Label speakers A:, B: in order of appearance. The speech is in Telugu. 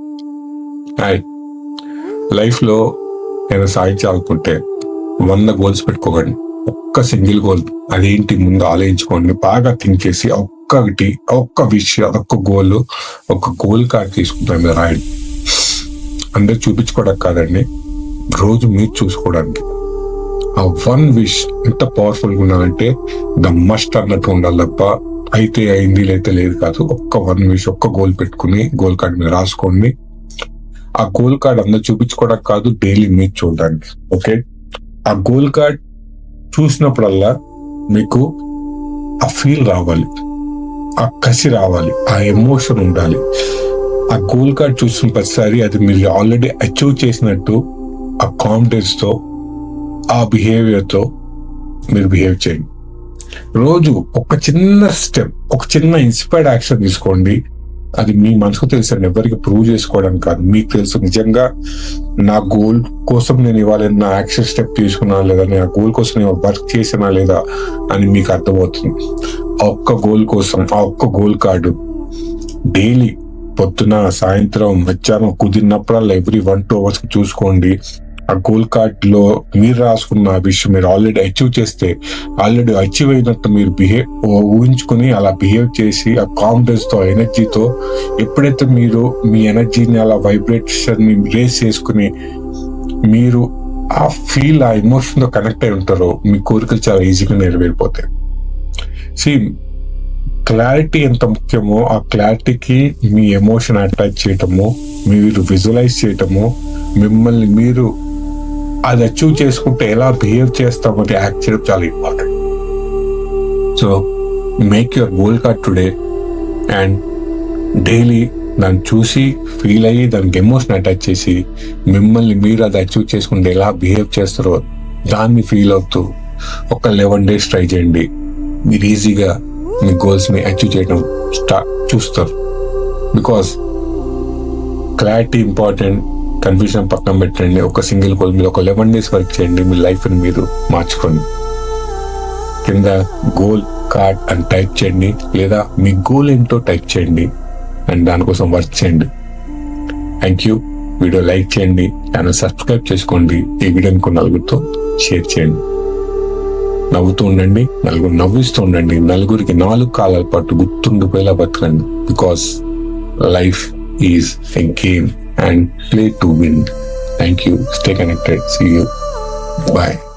A: హాయ్ లైఫ్లో నేను సాధించాలనుకుంటే వంద గోల్స్ పెట్టుకోకండి. ఒక్క సింగిల్ గోల్ అదేంటి ముందు ఆలోచించుకోండి. బాగా థింక్ చేసి ఒక్కటి ఒక్క విషయం ఒక్క గోల్ ఒక గోల్ కార్డ్ తీసుకుంటాను మీరు రాయండి. అందరు చూపించుకోవడానికి కాదండి. రోజు మీరు చూసుకోవడానికి. ఆ వన్ విష్ ఎంత పవర్ఫుల్గా ద మస్ట్ అన్నట్టు ఉండాలి తప్ప అయితే అయింది లేతే లేదు కాదు ఒక్క వన్ విష్ ఒక్క గోల్ పెట్టుకుని గోల్ కార్డ్ మీద రాసుకోండి. ఆ గోల్ కార్డ్ అందరు చూపించుకోవడానికి కాదు డైలీ మీరు చూడడానికి. ఓకే ఆ గోల్ కార్డ్ చూసినప్పుడల్లా మీకు ఆ ఫీల్ రావాలి. ఆ కసి రావాలి. ఆ ఎమోషన్ ఉండాలి. ఆ గోల్ కార్డ్ చూసిన ప్రతిసారి అది మీరు ఆల్రెడీ అచీవ్ చేసినట్టు ఆ కాన్ఫిడెన్స్తో ఆ బిహేవియర్తో మీరు బిహేవ్ చేయండి. రోజు ఒక చిన్న స్టెప్ ఒక చిన్న ఇన్స్పైర్డ్ యాక్షన్ తీసుకోండి. అది మీ మనసుకు తెలుసండి ఎవరికి ప్రూవ్ చేసుకోవడానికి కాదు. మీకు తెలుసు నిజంగా నా గోల్ కోసం నేను ఇవాళ నా యాక్షన్ స్టెప్ తీసుకున్నా లేదా నా గోల్ కోసం నేను వర్క్ చేసినా లేదా అని మీకు అర్థమవుతుంది. ఆ ఒక్క గోల్ కోసం ఆ ఒక్క గోల్ కార్డు డైలీ పొద్దున సాయంత్రం మధ్యాహ్నం కుదిరినప్పుడల్లా ఎవ్రీ వన్ టూ అవర్స్ చూసుకోండి. ఆ గోల్ కార్డ్లో మీరు రాసుకున్న ఆ విషయం మీరు ఆల్రెడీ అచీవ్ చేస్తే ఆల్రెడీ అచీవ్ అయినట్టు మీరు బిహేవ్ ఊహించుకుని అలా బిహేవ్ చేసి ఆ కాన్ఫిడెన్స్తో ఎనర్జీతో ఎప్పుడైతే మీరు మీ ఎనర్జీని అలా వైబ్రేషన్ని రేస్ చేసుకుని మీరు ఆ ఫీల్ ఆ ఎమోషన్తో కనెక్ట్ అయి ఉంటారో మీ కోరికలు చాలా ఈజీగా నెరవేరిపోతాయి. సి క్లారిటీ ఎంత ముఖ్యమో ఆ క్లారిటీకి మీ ఎమోషన్ అటాచ్ చేయటము మీరు విజువలైజ్ చేయటము మిమ్మల్ని మీరు అది అచీవ్ చేసుకుంటే ఎలా బిహేవ్ చేస్తామని యాక్ట్ చేయడం చాలా important so make your goal card today and daily దాన్ని చూసి ఫీల్ అయ్యి దానికి ఎమోషన్ అటాచ్ చేసి మిమ్మల్ని మీరు అది అచీవ్ చేసుకుంటే ఎలా బిహేవ్ చేస్తారో దాన్ని ఫీల్ అవుతూ ఒక లెవెన్ డేస్ ట్రై చేయండి. మీరు ఈజీగా మీ గోల్స్ని అచీవ్ చేయడం స్టార్ట్ చూస్తారు. బికాస్ క్లారిటీ ఇంపార్టెంట్ కన్ఫ్యూజన్ పక్కన పెట్టండి. ఒక సింగిల్ గోల్ మీద ఒక లెవెన్ డేస్ వర్క్ చేయండి. మీ లైఫ్ని మీరు మార్చుకోండి. కింద గోల్ కార్డ్ అని టైప్ చేయండి. లేదా మీ గోల్ ఏంటో టైప్ చేయండి. అండ్ దానికోసం వర్క్ చేయండి. Thank you. వీడియో లైక్ చేయండి. ఛానల్ సబ్స్క్రైబ్ చేసుకోండి. ఈ వీడియోని కొన్ని నలుగురితో షేర్ చేయండి. నవ్వుతూ ఉండండి. నలుగురు నవ్విస్తూ ఉండండి. నలుగురికి నాలుగు కాలాల పాటు గుర్తుండిపోయేలా బతకండి. Because life is a game and play to win. Thank you. Stay connected. See you. Bye.